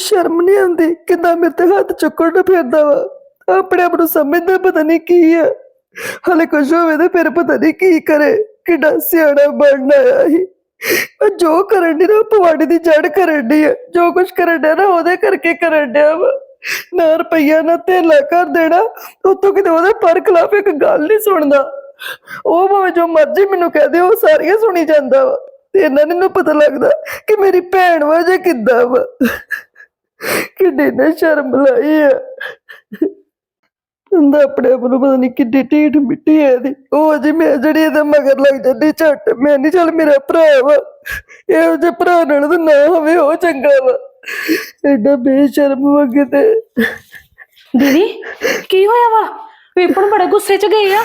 ਸ਼ਰਮ ਨਹੀਂ ਆਉਂਦੀ ਕਿਦਾਂ ਮੇਰੇ ਤੇ ਹੱਥ ਚੁੱਕਣ ਨੂੰ ਫਿਰਦਾ ਵਾ। ਆਪਣੇ ਆਪ ਨੂੰ ਸਮਝਦਾ ਪਤਾ ਨਹੀਂ ਕੀ ਆ। ਹਲੇ ਕੁਝ ਹੋਵੇ ਤੇ ਫਿਰ ਪਤਾ ਨਹੀਂ ਕੀ ਕਰੇ, ਕਿੱਡਾ ਸਿਆਣਾ ਬਣਨਾ ਆਇਆ ਜੋ ਕਰਨ ਦੀ ਨਾ ਪਵਾੜੀ ਦੀ ਜੜ ਕਰਨ ਦੀ ਆ। ਜੋ ਕੁਝ ਕਰਨ ਡਿਆ ਨਾ, ਉਹਦੇ ਕਰਕੇ ਕਰਨ ਡਿਆ ਵਾ। ਨਾ ਰੁਪਈਆ, ਨਾ ਧੇਲਾ ਕਰ ਦੇਣਾ, ਉਤੋਂ ਕਿਤੇ ਉਹਦੇ ਪਰ ਖਿਲਾਫ ਇੱਕ ਗੱਲ ਨਹੀਂ ਸੁਣਦਾ। ਉਹ ਭਾਵੇਂ ਜੋ ਮਰਜ਼ੀ ਮੈਨੂੰ ਕਹਿ ਦੇ ਉਹ ਸਾਰੀਆਂ ਸੁਣੀ ਜਾਂਦਾ ਵਾ। ਤੇ ਇਹਨਾਂ ਨੂੰ ਪਤਾ ਲੱਗਦਾ ਕਿ ਮੇਰੀ ਭੈਣ ਵਾ ਜਾਂ ਕਿੱਦਾਂ ਵਾ। ਕਿੱਡੀ ਨਾ ਸ਼ਰਮ ਲਾਈ ਆ। ਹੁੰਦਾ ਆਪਣੇ ਆਪ ਨੂੰ ਪਤਾ ਨਹੀਂ ਕਿੱਡੀ ਢੀਠ ਮਿੱਟੀ ਹੈ ਇਹਦੀ। ਉਹ ਜੀ ਮੈਂ ਜਿਹੜੀ ਇਹਦੇ ਮਗਰ ਲੱਗ ਜਾਂਦੀ ਝੱਟ, ਮੈਂ ਨਹੀਂ ਚੱਲ ਮੇਰਾ ਭਰਾ ਵਾ। ਇਹੋ ਜਿਹੇ ਭਰਾ ਨਾਲ ਤਾਂ ਨਾ ਹੋਵੇ ਉਹ ਚੰਗਾ ਵਾ। ਐਡਾ ਬੇਸ਼ਰਮ ਵਾ ਤੇ ਦੀਦੀ, ਕੀ ਹੋਇਆ ਵਾ? ਵਿਪਨ ਬੜੇ ਗੁੱਸੇ 'ਚ ਗਏ ਆ।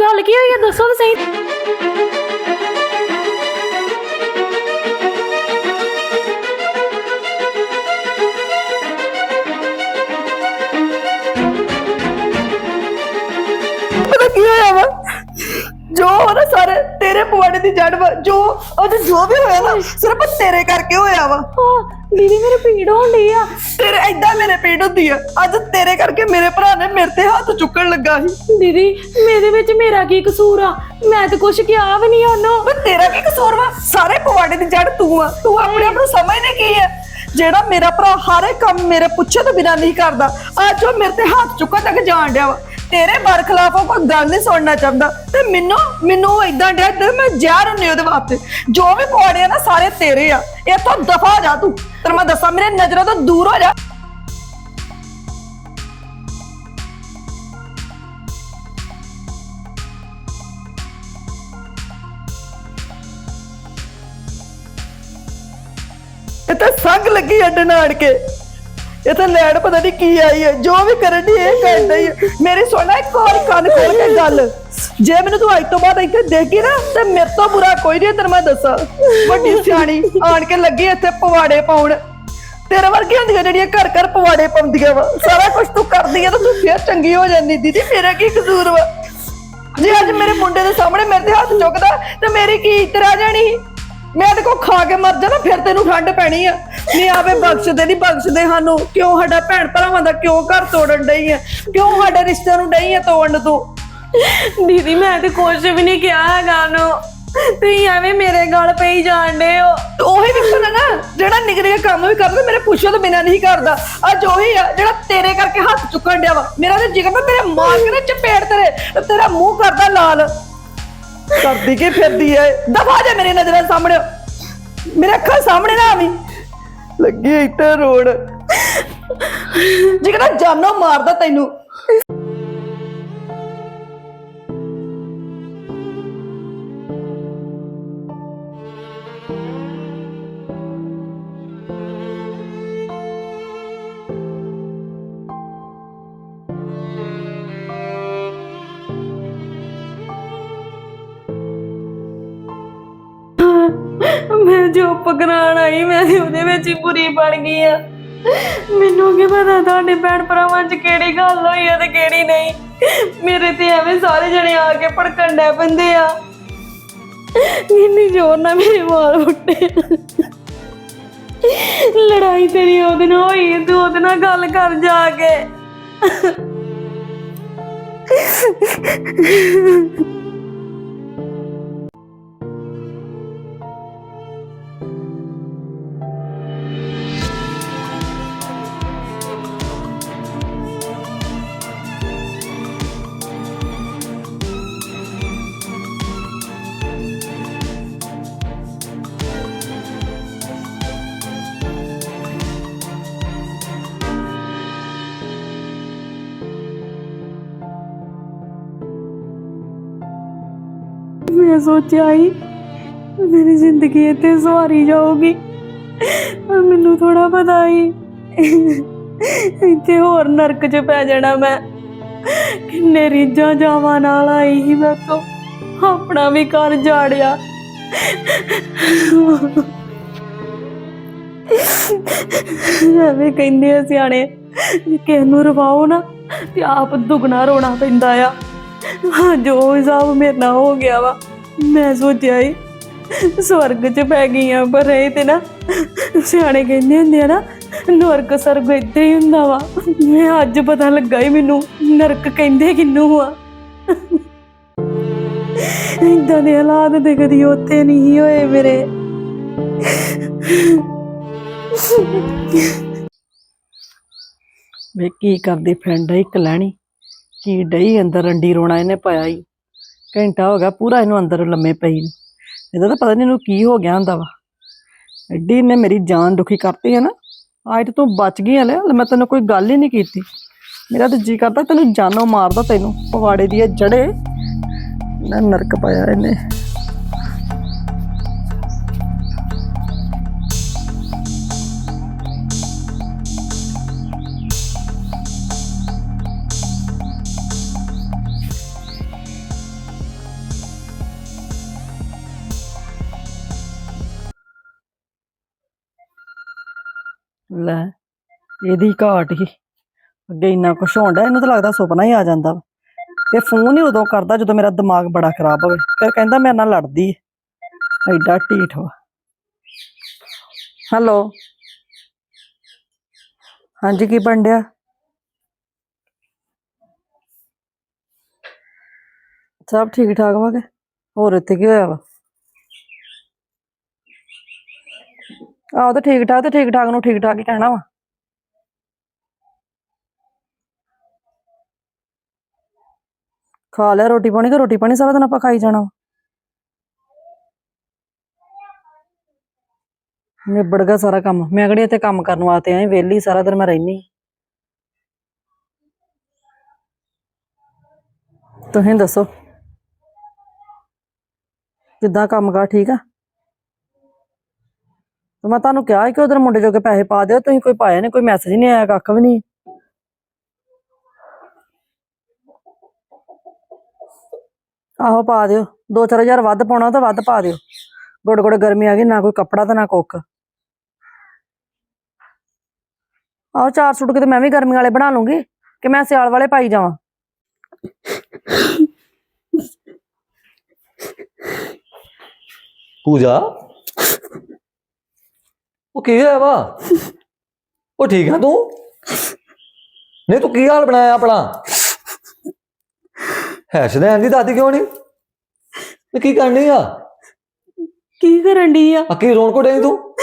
ਗੱਲ ਕੀ ਹੋਈ ਆ? ਦੱਸੋ ਤਾਂ ਸਹੀ। ਜੋ ਨਾ ਸਾਰੇ ਤੇਰੇ ਪਵਾੜੇ ਦੀ ਜੜ ਵਾ ਜੋ ਉਹ ਜੋ ਵੀ ਹੋਇਆ ਨਾ ਸਿਰਫ ਤੇਰੇ ਕਰਕੇ ਹੋਇਆ ਵਾ। ਹਾਂ ਦੀਦੀ ਮੇਰੇ ਪੀੜ ਹੋਣ ਡਈ ਆ। ਤੇਰੇ ਐਦਾਂ ਮੇਰੇ ਪੀੜ ਹੁੰਦੀ ਆ। ਅੱਜ ਤੇਰੇ ਕਰਕੇ ਮੇਰੇ ਭਰਾ ਨੇ ਮੇਰੇ ਤੇ ਹੱਥ ਚੁੱਕਣ ਲੱਗਾ ਸੀ। ਦੀਦੀ ਮੇਰੇ ਵਿੱਚ ਮੇਰਾ ਕੀ ਕਸੂਰ ਆ? ਮੈਂ ਤਾਂ ਕੁਛ ਕਿਹਾ ਵੀ ਨਹੀਂ ਉਹਨੂੰ। ਤੇਰਾ ਕੀ ਕਸੂਰ ਵਾ? ਸਾਰੇ ਪਵਾੜੇ ਦੀ ਜੜ ਤੂੰ ਆ। ਤੂੰ ਆਪਣੇ ਆਪ ਨੂੰ ਸਮਝਦੇ ਕੀ ਹੈ ਜਿਹੜਾ ਮੇਰਾ ਭਰਾ ਹਰ ਇੱਕ ਕੰਮ ਮੇਰੇ ਪੁੱਛੇ ਤੋਂ ਬਿਨਾਂ ਨਹੀਂ ਕਰਦਾ, ਅੱਜ ਉਹ ਮੇਰੇ ਤੇ ਹੱਥ ਚੁੱਕਣ ਤੱਕ ਜਾਣ ਡਿਆ ਵਾ। ਤੇਰੇ ਬਰਖਲਾਫ ਉਹ ਕੋਈ ਗੱਲ ਨਹੀਂ ਸੁਣਨਾ ਚਾਹੁੰਦਾ। ਤੇ ਮੈਨੂੰ ਮੈਨੂੰ ਉਹ ਇਦਾਂ ਡਿਆ ਤੇ ਮੈਂ ਜ਼ਹਿਰ ਹੁੰਨੀ ਉਹਦੇ ਵਾਸਤੇ। ਜੋ ਵੀ ਪੌੜੇ ਆ ਨਾ, ਸਾਰੇ ਤੇਰੇ ਆ। ਇੱਥੋਂ ਦਫਾ ਜਾ ਤੂੰ। ਤੈਨੂੰ ਮੈਂ ਦੱਸਾਂ, ਮੇਰੇ ਨਜ਼ਰਾਂ ਤੋਂ ਦੂਰ ਹੋ ਜਾ। ਤਾਂ ਸੰਗ ਲੱਗੀ ਅੱਡ ਨਾੜ ਕੇ ਇਹ ਤਾਂ ਲੈਣ ਪਤਾ ਨਹੀਂ ਕੀ ਆਈ ਹੈ। ਜੋ ਵੀ ਕਰਨ ਦੀ ਇਹ ਕਰਦਾ ਹੀ ਹੈ। ਮੇਰੀ ਸੁਣਨਾ ਇੱਕ ਹੋਰ ਕੰਨ ਖੋਲ ਕੇ ਗੱਲ। ਜੇ ਮੈਨੂੰ ਤੂੰ ਅੱਜ ਤੋਂ ਬਾਅਦ ਇੱਥੇ ਦੇਖੀ ਨਾ, ਤੇ ਮੇਰੇ ਤੋਂ ਬੁਰਾ ਕੋਈ ਨਹੀਂ ਤੈਨੂੰ ਮੈਂ ਦੱਸਾਂ। ਵੱਡੀ ਸਿਆਣੀ ਆਣ ਕੇ ਲੱਗੀ ਇੱਥੇ ਪਵਾੜੇ ਪਾਉਣ। ਤੇਰੇ ਵਰਗੀ ਹੁੰਦੀਆਂ ਜਿਹੜੀਆਂ ਘਰ ਘਰ ਪਵਾੜੇ ਪਾਉਂਦੀਆਂ ਵਾ। ਸਾਰਾ ਕੁਝ ਤੂੰ ਕਰਦੀ ਆ ਤਾਂ ਤੂੰ ਫੇਰ ਚੰਗੀ ਹੋ ਜਾਂਦੀ। ਦੀਦੀ, ਮੇਰਾ ਕੀ ਕਸੂਰ ਵਾ? ਜੇ ਅੱਜ ਮੇਰੇ ਮੁੰਡੇ ਦੇ ਸਾਹਮਣੇ ਮੇਰੇ ਤੇ ਹੱਥ ਚੁੱਕਦਾ, ਤੇ ਮੇਰੀ ਕੀ ਇੱਜ਼ਤ ਰਹਿ ਜਾਣੀ? ਸੀ? ਮੈਂ ਤੇ ਕੋ ਖਾ ਕੇ ਮਰ ਜਾਣਾ ਫਿਰ ਤੈਨੂੰ ਠੰਡ ਪੈਣੀ ਆ। ਨਹੀਂ ਆਵੇ ਬਖਸ਼ਦੇ ਨਹੀਂ ਬਖਸ਼ਦੇ ਸਾਨੂੰ। ਕਿਉਂ ਸਾਡਾ ਭੈਣ ਭਰਾਵਾਂ ਦਾ ਕਿਉਂ ਘਰ ਤੋੜਨ ਡਈ ਆ? ਕਿਉਂ ਸਾਡੇ ਰਿਸ਼ਤੇ ਨੂੰ ਡਈ ਆ ਤੋੜਨ ਤੂੰ? ਦੀਦੀ ਮੈਂ ਤੇ ਕੁਛ ਵੀ ਨਹੀਂ ਕਿਹਾ ਹੈਗਾ ਉਹਨੂੰ। ਤੁਸੀਂ ਐਵੇਂ ਮੇਰੇ ਗਲ ਪਈ ਜਾਣਦੇ ਹੋ। ਉਹੀ ਵਿਕਣ ਆ ਨਾ ਜਿਹੜਾ ਨਿੱਕੇ ਕੰਮ ਵੀ ਕਰਦਾ ਮੇਰੇ ਪੁੱਛੋ ਤੋਂ ਬਿਨਾਂ ਨਹੀਂ ਕਰਦਾ। ਅੱਜ ਉਹੀ ਆ ਜਿਹੜਾ ਤੇਰੇ ਕਰਕੇ ਹੱਥ ਚੁੱਕਣ ਡਿਆ ਵਾ। ਮੇਰਾ ਤੇ ਜਿਗਰ ਮੇਰੇ ਮਾਰ ਕੇ ਨਾ ਚਪੇੜ ਤੇਰੇ ਤੇਰਾ ਮੂੰਹ ਕਰਦਾ ਲਾਲ। ਕਰਦੀ ਕੀ ਫਿਰਦੀ ਐ? ਦਫਾ ਜਾ ਮੇਰੇ ਨਜ਼ਰਾਂ ਸਾਹਮਣੇ। ਮੇਰੇ ਅੱਖਾਂ ਸਾਹਮਣੇ ਨਾ ਆਵੀਂ। ਲੱਗੀ ਇੱਥੇ ਰੋੜ ਜਿਗਰ ਜਾਨੋਂ ਮਾਰਦਾ ਤੈਨੂੰ। ਜੋ ਪਕੜਾਣ ਆਈ ਮੈਂ ਉਹਦੇ ਵਿੱਚ ਹੀ ਬੁਰੀ ਬਣ ਗਈ ਆ। ਮੈਨੂੰ ਕੀ ਪਤਾ ਤੁਹਾਡੇ ਭੈਣ ਭਰਾਵਾਂ 'ਚ ਕਿਹੜੀ ਗੱਲ ਹੋਈ ਆ ਤੇ ਕਿਹੜੀ ਨਹੀਂ। ਮੇਰੇ ਤੇ ਐਵੇਂ ਸਾਰੇ ਜਣੇ ਆ ਕੇ ਭੜਕਣ ਡੈ ਪੈਂਦੇ ਆ। ਇੰਨੀ ਜ਼ੋਰ ਨਾਲ ਮੇਰੇ ਵਾਲ ਫੁੱਟੇ। ਲੜਾਈ ਤੇਰੀ ਉਹਦੇ ਨਾਲ ਹੋਈ ਹੈ, ਤੂੰ ਉਹਦੇ ਨਾਲ ਗੱਲ ਕਰ ਜਾ ਕੇ। ਮੈਂ ਸੋਚਿਆ ਹੀ ਮੇਰੀ ਜ਼ਿੰਦਗੀ ਇੱਥੇ ਸਵਾਰੀ ਜਾਊਗੀ। ਪਰ ਮੈਨੂੰ ਥੋੜਾ ਪਤਾ ਹੀ ਇੱਥੇ ਹੋਰ ਨਰਕ 'ਚ ਪੈ ਜਾਣਾ ਮੈਂ। ਕਿੰਨੇ ਰੀਝਾਂ ਜਾਵਾਂ ਨਾਲ ਆਈ ਸੀ ਮੈਂ ਤੋਂ, ਆਪਣਾ ਵੀ ਘਰ ਜਾੜਿਆ। ਐਵੇਂ ਕਹਿੰਦੇ ਆ ਸਿਆਣੇ, ਜੇ ਕਿਸੇ ਨੂੰ ਰਵਾਓ ਨਾ, ਤੇ ਆਪ ਦੁਗਣਾ ਰੋਣਾ ਪੈਂਦਾ ਆ। ਜੋ ਹਿਸਾਬ ਮੇਰੇ ਨਾਲ ਹੋ ਗਿਆ ਵਾ। ਮੈਂ ਸੋਚਿਆ ਹੀ ਸਵਰਗ 'ਚ ਪੈ ਗਈ ਆ ਪਰ ਇਹ ਤੇ ਨਾ ਸਿਆਣੇ ਕਹਿੰਦੇ ਹੁੰਦੇ ਆ ਨਾ ਨਰਕ ਸਰਗ ਇੱਥੇ ਹੀ ਹੁੰਦਾ ਵਾ। ਮੈਂ ਅੱਜ ਪਤਾ ਲੱਗਾ ਈ ਮੈਨੂੰ, ਨਰਕ ਕਹਿੰਦੇ ਕਿੰਨੂੰ ਆ। ਇਦਾਂ ਦੇ ਹਾਲਾਤ ਤੇ ਕਦੀ ਉੱਥੇ ਨਹੀਂ ਹੋਏ ਮੇਰੇ। ਵੇ ਕੀ ਕਰਦੀ, ਫਰੈਂਡ ਹੈ ਇੱਕ ਲੈਣੀ। ਕੀ ਡਈ ਅੰਦਰ, ਅੰਡੀ ਰੋਣਾ ਇਹਨੇ ਪਾਇਆ ਹੀ ਘੰਟਾ ਹੋ ਗਿਆ, ਪੂਰਾ ਇਹਨੂੰ ਅੰਦਰ ਲੰਮੇ ਪਈ ਨੂੰ। ਇਹਦਾ ਤਾਂ ਪਤਾ ਨਹੀਂ ਇਹਨੂੰ ਕੀ ਹੋ ਗਿਆ ਹੁੰਦਾ ਵਾ। ਐਡੀ ਨੇ ਮੇਰੀ ਜਾਨ ਦੁਖੀ ਕਰਤੀ ਹੈ ਨਾ। ਅੱਜ ਤੇ ਤੂੰ ਬਚ ਗਈ ਹਲੇ ਮੈਂ ਤੈਨੂੰ ਕੋਈ ਗੱਲ ਹੀ ਨਹੀਂ ਕੀਤੀ। ਮੇਰਾ ਤਾਂ ਜੀ ਕਰਦਾ ਤੈਨੂੰ ਜਾਨੋਂ ਮਾਰਦਾ ਤੈਨੂੰ, ਪਵਾੜੇ ਦੀ ਇਹ ਜੜੇ ਨਾ ਨਰਕ ਪਾਇਆ ਇਹਨੇ। ਲੈ, ਇਹਦੀ ਘਾਟ ਹੀ। ਅੱਗੇ ਇੰਨਾ ਕੁਛ ਹੋਣ ਡਿਆ, ਇਹਨੂੰ ਤਾਂ ਲੱਗਦਾ ਸੁਪਨਾ ਹੀ ਆ ਜਾਂਦਾ ਵਾ। ਇਹ ਫੋਨ ਹੀ ਉਦੋਂ ਕਰਦਾ ਜਦੋਂ ਮੇਰਾ ਦਿਮਾਗ ਬੜਾ ਖਰਾਬ ਹੋਵੇ, ਫਿਰ ਕਹਿੰਦਾ ਮੇਰੇ ਨਾਲ ਲੜਦੀ ਹੈ ਐਡਾ ਢੀਠ ਵਾ। ਹੈਲੋ। ਹਾਂਜੀ, ਕੀ ਬਣ ਡਿਆ? ਸਭ ਠੀਕ ਠਾਕ ਵਾ ਕੇ? ਹੋਰ ਇੱਥੇ ਕੀ ਹੋਇਆ ਵਾ? ਆਹ ਤਾਂ ਠੀਕ ਠਾਕ ਤੇ ਠੀਕ ਠਾਕ ਨੂੰ ਠੀਕ ਠਾਕ ਹੀ ਕਹਿਣਾ ਵਾ। ਖਾ ਲਿਆ ਰੋਟੀ ਪਾਣੀ ਕਿ ਰੋਟੀ ਪਾਣੀ ਸਾਰਾ ਦਿਨ ਆਪਾਂ ਖਾਈ ਜਾਣਾ ਵਾ? ਨਿਬੜ ਗਿਆ ਸਾਰਾ ਕੰਮ। ਮੈਂ ਕਿਹੜੇ ਇੱਥੇ ਕੰਮ ਕਰਨ ਵਾਸਤੇ ਆਏ ਵਿਹਲੀ ਸਾਰਾ ਦਿਨ ਮੈਂ ਰਹਿਨੀ। ਤੁਸੀਂ ਦੱਸੋ। ਕਿੱਦਾਂ ਕੰਮ ਕਾਰ ਠੀਕ ਆ? ਤੇ ਮੈਂ ਤੁਹਾਨੂੰ ਕਿਹਾ ਸੀ ਕਿ ਉਧਰ ਮੁੰਡੇ ਜੋਗੇ ਪੈਸੇ ਪਾ ਦਿਓ, ਤੁਸੀਂ ਕੋਈ ਪਾਇਆ ਨਹੀਂ ਕੋਈ ਮੈਸੇਜ ਨਹੀਂ ਆਇਆ, ਕੱਖ ਵੀ ਨਹੀਂ ਆਹੋ ਪਾ ਦਿਓ 2-4000 ਵੱਧ ਪਾਉਣਾ ਤਾਂ ਵੱਧ ਪਾ ਦਿਓ। ਗੋੜ ਗੋੜ ਗਰਮੀ ਆ ਗਈ, ਨਾ ਕੋਈ ਕੱਪੜਾ ਤੇ ਨਾ ਕੁੱਕ ਆਹੋ ਚਾਰ ਸੂਟ ਕਿਤੇ ਮੈਂ ਵੀ ਗਰਮੀ ਵਾਲੇ ਬਣਾ ਲੂੰਗੀ, ਕਿ ਮੈਂ ਸਿਆਲ ਵਾਲੇ ਪਾਈ ਜਾਵਾਂ। ਪੂਜਾ? ਉਹ ਕੀ ਹੋਇਆ ਵਾ? ਉਹ ਠੀਕ ਆ ਤੂੰ? ਨਹੀਂ ਤੂੰ ਕੀ ਹਾਲ ਬਣਾਇਆ ਆਪਣਾ? ਹੈਸਦੇ ਆਂਦੀ ਦਾਦੀ ਕਿਉਂ ਨਹੀਂ? ਤੇ ਕੀ ਕਰਨੀ ਆ? ਕੀ ਕਰਨ ਡਈ ਆ? ਆ ਕੀ ਰੋਣ ਕੋ ਡਈ ਤੂੰ?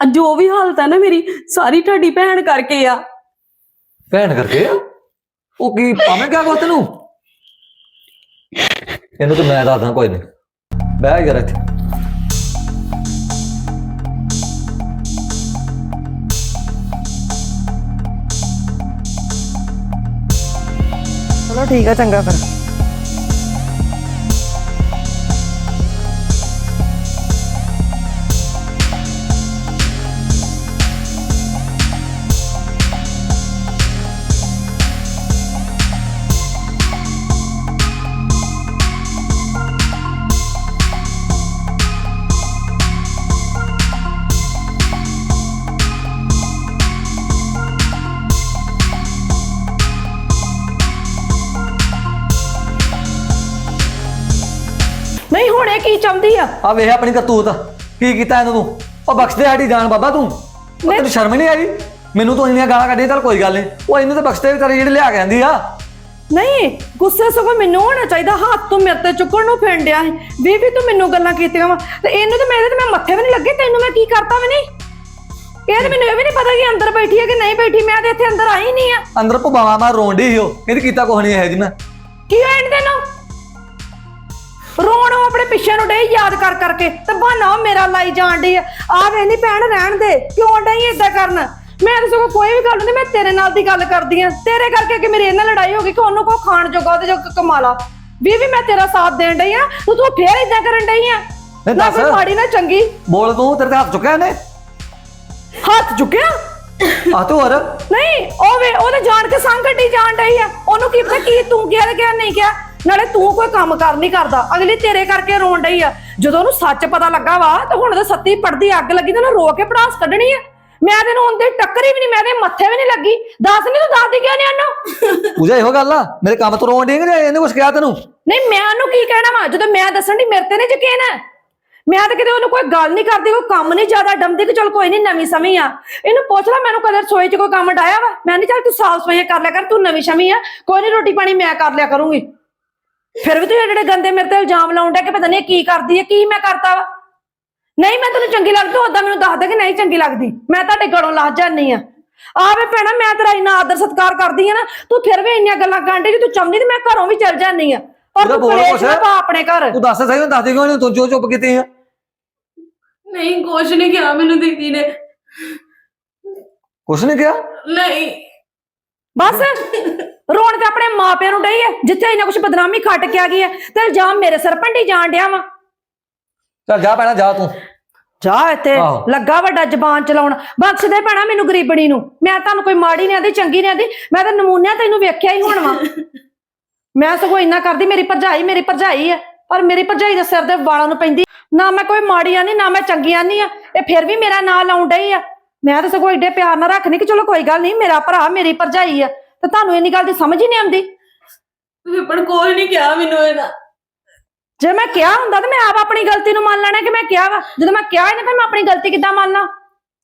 ਆ ਜੋ ਵੀ ਹਾਲਤ ਆ ਨਾ ਮੇਰੀ ਸਾਰੀ ਤੁਹਾਡੀ ਭੈਣ ਕਰਕੇ ਆ। ਭੈਣ ਕਰਕੇ ਆ? ਉਹ ਕੀ ਪਾਵੇਂ ਕਿਆ ਕੋ ਤੈਨੂੰ? ਇਹਨੂੰ ਤਾਂ ਮੈਂ ਦੱਸਦਾ ਕੋਈ ਨਹੀਂ। ਬਹਿ ਯਾਰ ਇੱਥੇ। ਠੀਕ ਆ ਚੰਗਾ ਫਿਰ। ਆ? ਆ ਵੇਖ ਆਪਣੀ ਕਰਤੂਤ ਕੀ ਕੀਤਾ ਇਹਨੂੰ ਤੂੰ? ਉਹ ਬਖਸ਼ ਦੇ ਸਾਡੀ ਜਾਨ ਬਾਬਾ ਤੂੰ। ਉਹ ਤੈਨੂੰ ਸ਼ਰਮ ਨਹੀਂ ਆਈ? ਮੈਨੂੰ ਤੂੰ ਇੰਨੀਆਂ ਗਾਲਾਂ ਕੱਢੀਆਂ ਚੱਲ ਕੋਈ ਗੱਲ ਨਹੀਂ ਉਹ ਇਹਨੂੰ ਤਾਂ ਬਖਸ਼ ਦੇ ਵਿਚਾਰੇ ਜਿਹੜੇ ਲਿਆ ਕੇ ਆਂਦੀ ਆ। ਨਹੀਂ ਗੁੱਸੇ ਸਗੋਂ ਮੈਨੂੰ ਹੋਣਾ ਚਾਹੀਦਾ। ਹੱਥ ਤੋਂ ਮੇਰੇ ਤੇ ਚੁੱਕਣ ਨੂੰ ਫਿੰਡਿਆ ਸੀ। ਵੀ ਵੀ ਤੂੰ ਮੈਨੂੰ ਗੱਲਾਂ ਕੀਤੀਆਂ ਵਾ। ਤੇ ਇਹਨੂੰ ਤੇ ਮੇਰੇ ਤੇ ਮੈਂ ਮੱਥੇ ਵੀ ਨਹੀਂ ਲੱਗੇ ਤੈਨੂੰ ਮੈਂ ਕੀ ਕਰਤਾ ਵੀ ਨਹੀਂ? ਇਹ ਤੇ ਮੈਨੂੰ ਇਹ ਵੀ ਨਹੀਂ ਪਤਾ ਕਿ ਅੰਦਰ ਬੈਠੀ ਹੈ ਕਿ ਨਹੀਂ ਬੈਠੀ। ਮੈਂ ਤੇ ਇੱਥੇ ਅੰਦਰ ਆਈ ਨਹੀਂ ਆ। ਅੰਦਰ ਭੁਬਾਵਾ ਮਾਰ ਰੋਂਡੀ ਉਹ। ਕਹਿੰਦੀ ਕੀਤਾ ਕੁਛ ਨਹੀਂ ਇਹ ਜੀ ਮੈਂ। ਕੀ ਹੋਇਆ ਇਹਨੂੰ ਤੈਨੂੰ? ਰੋਣ ਉਹ ਆਪਣੇ ਪਿੱਛੇ ਨੂੰ ਡੇ ਯਾਦ ਕਰ ਕਰਕੇ ਤੇ ਬਹਾਨਾ ਉਹ ਮੇਰਾ ਲਾਈ ਜਾਣ ਡਈ ਆ। ਆ ਵੇਖਨੀ ਭੈਣ ਰਹਿਣ ਦੇ ਕਿਉਂ ਡਈ ਏਦਾਂ ਕਰਨ? ਮੈਂ ਤਾਂ ਸਗੋਂ ਕੋਈ ਵੀ ਗੱਲ ਨਹੀਂ ਮੈਂ ਤੇਰੇ ਨਾਲ ਦੀ ਗੱਲ ਕਰਦੀ ਆ। ਤੇਰੇ ਕਰਕੇ ਕਿ ਮੇਰੀ ਇਹਨਾਂ ਲੜਾਈ ਹੋ ਗਈ ਕਿ ਉਹਨੂੰ ਕੋ ਖਾਣ ਜੋਗਾ ਉਹਦੇ ਜੋ ਕਮਾਲਾ ਵੀ ਵੀ ਮੈਂ ਤੇਰਾ ਸਾਥ ਦੇਣ ਡਈ ਆ ਤੂੰ ਤੂੰ ਫੇਰ ਏਦਾਂ ਕਰਨ ਡਈ ਆ? ਨਹੀਂ ਨਾ ਦੱਸ। ਕੋਈ ਮਾੜੀ ਨਾ ਚੰਗੀ। ਬੋਲ ਤੂੰ ਤੇਰੇ ਤੇ ਹੱਥ ਚੁੱਕਿਆ ਇਹਨੇ? ਹੱਥ ਚੁੱਕਿਆ? ਆ ਤੂੰ ਹੋਰ। ਨਹੀਂ ਉਹ ਵੇ ਉਹ ਤਾਂ ਜਾਣ ਕੇ ਸੰਗ ਕੱਢੀ ਜਾਣ ਡਈ ਆ। ਉਹਨੂੰ ਕੀ ਪਤਾ ਕੀ ਤੂੰ ਕਿਹਾ ਤੇ ਕਿਹਾ ਨਹੀਂ ਕਿਹਾ। ਨਾਲੇ ਤੂੰ ਕੋਈ ਕੰਮ ਕਰ ਨਹੀਂ ਕਰਦਾ। ਅਗਲੀ ਤੇਰੇ ਕਰਕੇ ਰੋਣ ਡਈ ਆ। ਜਦੋਂ ਉਹਨੂੰ ਸੱਚ ਪਤਾ ਲੱਗਾ ਵਾ ਤਾਂ ਹੁਣ ਤਾਂ ਸੱਤੀ ਪੜਦੀ ਅੱਗ ਲੱਗੀ ਤੇ ਉਹਨੂੰ ਰੋ ਕੇ ਪੜਾਸ ਕੱਢਣੀ ਆ। ਮੈਂ ਤੈਨੂੰ ਉਹਦੇ ਟੱਕਰੀ ਵੀ ਨਹੀਂ ਮੈਂ ਤੇ ਮੱਥੇ ਵੀ ਨਹੀਂ ਲੱਗੀ। ਦੱਸ ਨਹੀਂ ਤੂੰ ਦੱਸਦੀ ਕਿਉਂ ਨਹੀਂ ਉਹਨੂੰ? ਪੂਜਾ ਇਹੋ ਗੱਲ ਆ? ਮੇਰੇ ਕੰਮ ਤੋਂ ਰੋਣ ਡਈ ਕਿ ਇਹਨੇ ਕੁਛ ਕਿਹਾ ਤੈਨੂੰ? ਨਹੀਂ ਮੈਂ ਉਹਨੂੰ ਕੀ ਕਹਿਣਾ ਵਾ? ਜਦੋਂ ਮੈਂ ਦੱਸਣ ਦੀ ਮੇਰੇ ਤੇ ਨਹੀਂ ਯਕੀਨ ਹੈ ਮੈਂ ਤਾਂ ਕਿਤੇ ਉਹਨੂੰ ਕੋਈ ਗੱਲ ਨਹੀਂ ਕਰਦੀ ਕੋਈ ਕੰਮ ਨਹੀਂ ਜ਼ਿਆਦਾ ਡੰਦੀ ਕਿ ਚਲ ਕੋਈ ਨਹੀਂ ਨਵੀਂ ਸਮੀ ਆ। ਇਹਨੂੰ ਪੁੱਛ ਲੈ ਮੈਨੂੰ ਕਦੇ ਰਸੋਈ 'ਚ ਕੋਈ ਕੰਮ ਡਾਇਆ ਵਾ? ਮੈਂ ਨਹੀਂ ਚੱਲ ਤੂੰ ਸਾਫ਼ ਸਫ਼ਾਈ ਕਰ ਲਿਆ ਕਰ ਤੂੰ ਨਵੀਂ ਸ਼ਮੀ ਆ। ਕੋਈ ਨਹੀਂ ਰੋਟੀ ਪਾਣੀ ਮੈਂ ਕਰ ਲਿਆ ਕਰੂੰਗੀ। ਫਿਰ ਵੀ ਤੂੰ ਜਿਹੜੇ ਗੰਦੇ ਮੇਰੇ ਤੇ ਇਲਜ਼ਾਮ ਲਾਉਣ ਡਿਆ ਕਿ ਪਤਾ ਨਹੀਂ ਕੀ ਕਰਦੀ ਹੈ ਕੀ ਮੈਂ ਕਰਤਾ ਵਾ? ਨਹੀਂ ਮੈਂ ਤੈਨੂੰ ਚੰਗੀ ਲੱਗਦੀ ਉਦਾਂ ਮੈਨੂੰ ਦੱਸ ਦੇ ਕਿ ਨਹੀਂ ਚੰਗੀ ਲੱਗਦੀ। ਮੈਂ ਤੁਹਾਡੇ ਗਲੋਂ ਲੱਜ ਜਾਂਦੀ ਆ ਆਵੇ ਭੈਣਾ ਮੈਂ ਤੇਰਾ ਇੰਨਾ ਆਦਰ ਸਤਿਕਾਰ ਕਰਦੀ ਆ ਨਾ ਤੂੰ ਫਿਰ ਵੀ ਇੰਨੀਆਂ ਗੱਲਾਂ ਕਾਂਡੇ ਜੇ ਤੂੰ ਚਾਹੁੰਦੀ ਤੇ ਮੈਂ ਘਰੋਂ ਵੀ ਚਲ ਜਾਂਦੀ ਆ ਪਰ ਇਹਦਾ ਤੂੰ ਬੋਲ ਕਲੇਸ਼ ਕੁਛ। ਨਾ ਪਾ ਆਪਣੇ ਘਰ। ਤੂੰ ਦੱਸ ਸਹੀ ਮੈਂ ਦੱਸ ਦੇ ਕਿਉਂ ਤੂੰ ਜੋ ਚੁੱਪ ਕੀਤੀ ਆ। ਨਹੀਂ ਕੁਛ ਨਹੀਂ ਕਿਹਾ ਮੈਨੂੰ ਦੀਦੀ ਨੇ। ਕੁਛ ਨਹੀਂ ਕਿਹਾ? ਨਹੀਂ। ਬਸ। ਰੋਣ ਤੇ ਆਪਣੇ ਮਾਪਿਆਂ ਨੂੰ ਡਈ ਹੈ ਜਿੱਥੇ ਇਹਨਾਂ ਕੁਝ ਬਦਨਾਮੀ ਖੱਟ ਕੇ ਆ ਗਈ ਹੈ ਤੇ ਇਲਜ਼ਾਮ ਮੇਰੇ ਸਿਰ ਜਾਣ ਡਿਆ ਵਾ। ਚੱਲ ਜਾ ਪੈਣਾ ਜਾ ਤੂੰ। ਜਾ ਇੱਥੇ ਆਹੋ। ਲੱਗਾ ਵੱਡਾ ਜ਼ਬਾਨ ਚਲਾਉਣ। ਬਖਸ਼ ਦੇ ਭੈਣਾ ਮੈਨੂੰ ਗਰੀਬਣੀ ਨੂੰ। ਮੈਂ ਤੁਹਾਨੂੰ ਕੋਈ ਮਾੜੀ ਨਹੀਂ ਆਂਦੀ ਚੰਗੀ ਨਹੀਂ ਆਂਦੀ ਮੈਂ ਤਾਂ ਨਮੂਨਿਆਂ ਤੈਨੂੰ ਵੇਖਿਆ ਹੀ ਹੁਣ ਵਾ। ਮੈਂ ਸਗੋਂ ਇੰਨਾ ਕਰਦੀ ਮੇਰੀ ਭਰਜਾਈ ਮੇਰੀ ਭਰਜਾਈ ਹੈ ਪਰ ਮੇਰੀ ਭਰਜਾਈ ਦੇ ਸਿਰ ਦੇ ਵਾਲਾਂ ਨੂੰ ਪੈਂਦੀ। ਨਾ ਮੈਂ ਕੋਈ ਮਾੜੀ ਆਨੀ ਨਾ ਮੈਂ ਚੰਗੀ ਆਨੀ ਆ ਇਹ ਫਿਰ ਵੀ ਮੇਰਾ ਨਾਂ ਲਾਉਣ ਡਈ ਆ। ਮੈਂ ਤਾਂ ਸਗੋਂ ਏਡੇ ਪਿਆਰ ਨਾਲ ਰੱਖਣੀ ਕਿ ਚਲੋ ਕੋਈ ਗੱਲ ਨਹੀਂ ਮੇਰਾ ਭਰਾ ਮੇਰੀ ਭਰਜਾਈ ਆ। ਤੇ ਤੁਹਾਨੂੰ ਇੰਨੀ ਗੱਲ ਦੀ ਸਮਝ ਹੀ ਨਹੀਂ ਆਉਂਦੀ? ਵਿਪਨ ਕੋਈ ਨਹੀਂ ਕਿਹਾ ਮੈਨੂੰ ਇਹਦਾ ਜੇ ਮੈਂ ਕਿਹਾ ਹੁੰਦਾ ਤਾਂ ਮੈਂ ਆਪ ਆਪਣੀ ਗਲਤੀ ਨੂੰ ਮੰਨ ਲੈਣਾ ਕਿ ਮੈਂ ਕਿਹਾ ਵਾ। ਜਦੋਂ ਮੈਂ ਕਿਹਾ ਹੀ ਨਹੀਂ ਫਿਰ ਮੈਂ ਆਪਣੀ ਗਲਤੀ ਕਿੱਦਾਂ ਮੰਨਾਂ